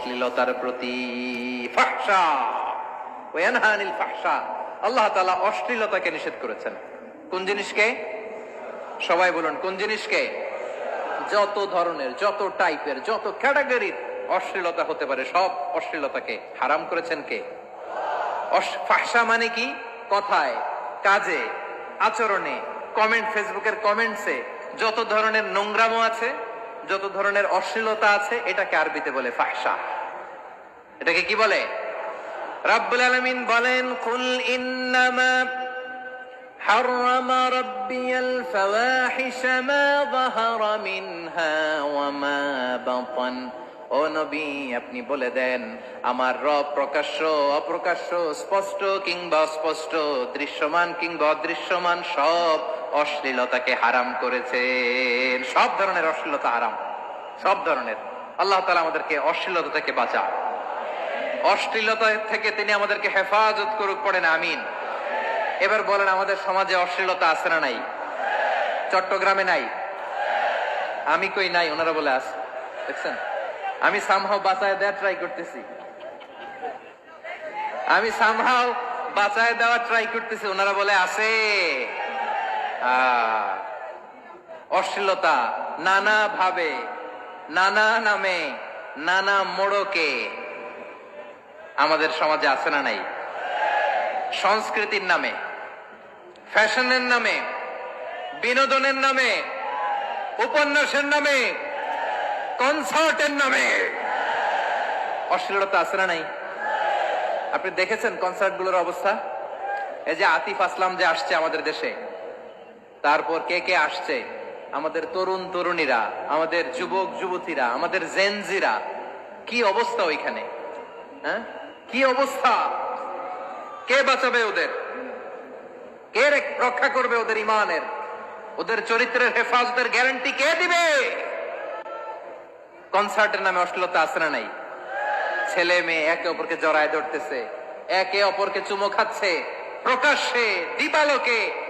অশ্লীলতার প্রতি আল্লাহ তাআলা অশ্লীলতাকে নিষেধ করেছেন। কোন জিনিসকে? সবাই বলুন, কোন জিনিসকে? যত ধরনের, যত টাইপের, যত ক্যাটাগরির অশ্লীলতা হতে পারে, সব অশ্লীলতাকে হারাম করেছেন কে? ফাহশা মানে কি? কথায়, কাজে, আচরণে, কমেন্ট, ফেসবুকের কমেন্টসে, যত ধরনের নোংরামো আছে যত ধরনের অশ্লীলতা আছে এটাকে আরবিতে বলে ফাহশা এটাকে কি বলে রাব্বুল আলামিন বলেন কুল ইন্নামা حرم ربي الفواحش ما ظهر منها وما بطن ও নবী আপনি বলে দেন আমার রব প্রকাশ্য অপ্রকাশ্য স্পষ্ট কিংবা অস্পষ্ট দৃশ্যমান কিংবা অদৃশ্যমান সব অশ্লীলতাকে হারাম করেছেন। সব ধরনের অশ্লীলতা হারাম। সব ধরনের। আল্লাহ তাআলা আমাদেরকে অশ্লীলতা থেকে বাঁচা। অশ্লীলতা থেকে তিনি আমাদেরকে হেফাজত করুক, পড়েন, আমিন। এবার বলেন, আমাদের সমাজে অশ্লীলতা আছে না নাই? চট্টগ্রামে নাই? আমি কই নাই? ওনারা বলে আস দেখছেন? আমি সামহাও বাঁচায় দেওয়া ট্রাই করতেছি। আমি সামহাও বাঁচায় দেওয়া ট্রাই করতেছি। ওনারা বলে আছে। অশ্লীলতা, নানা ভাবে, নানা নামে, নানা মোড়কে আমাদের সমাজে আছে না নাই? সংস্কৃতির নামে, ফ্যাশনের নামে, বিনোদনের নামে, উপন্যাসের নামে, কনসার্টের নামে। অশ্লীলতা আছে না নাই? আপনি দেখেছেন কনসার্টগুলোর অবস্থা? এই যে আতিফ আসলাম যে আসছে আমাদের দেশে। তারপর কে কে আসছে? আমাদের তরুণ তরুণীরা, আমাদের যুবক যুবতীরা, আমাদের জেনজিরা কি অবস্থা ওইখানে? হ্যাঁ? কি অবস্থা? কে বাঁচাবে ওদের? কে রক্ষা করবে ওদের ইমানের? ওদের চরিত্রের হেফাজতের গ্যারান্টি কে দিবে? কনসার্টের নামে অশ্লীলতা না নাই? ছেলে মেয়ে একে অপরকে জড়ায় ধরতেছে, একে অপরকে চুমো খাচ্ছে। প্রকাশ্যে দিবালোকে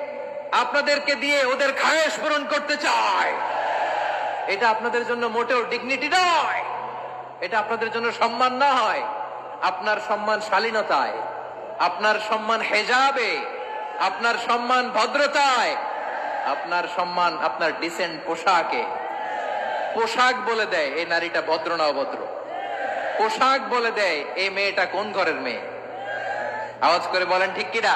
আপনাদেরকে দিয়ে ওদের খায়েশ পূরণ করতে চায় এটা আপনাদের জন্য মোটেও ডিগনিটি নয়। এটা আপনাদের জন্য সম্মান না হয় আপনার সম্মান শালীনতায়, আপনার সম্মান হেজাবে, আপনার সম্মান ভদ্রতায়, আপনার সম্মান আপনার ডিসেন্ট পোশাকে। পোশাক বলে দেয়, এই নারীটা ভদ্র না অভদ্র। পোশাক বলে দেয়, এই মেয়েটা কোন ঘরের মেয়ে? আওয়াজ করে বলেন, ঠিক কিনা?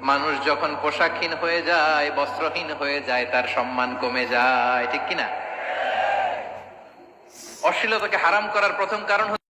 মানুষ যখন পোশাকহীন হয়ে যায়, বস্ত্রহীন হয়ে যায়, তার সম্মান কমে যায়, ঠিক কিনা? অশ্লীলতাকে হারাম করার প্রথম কারণ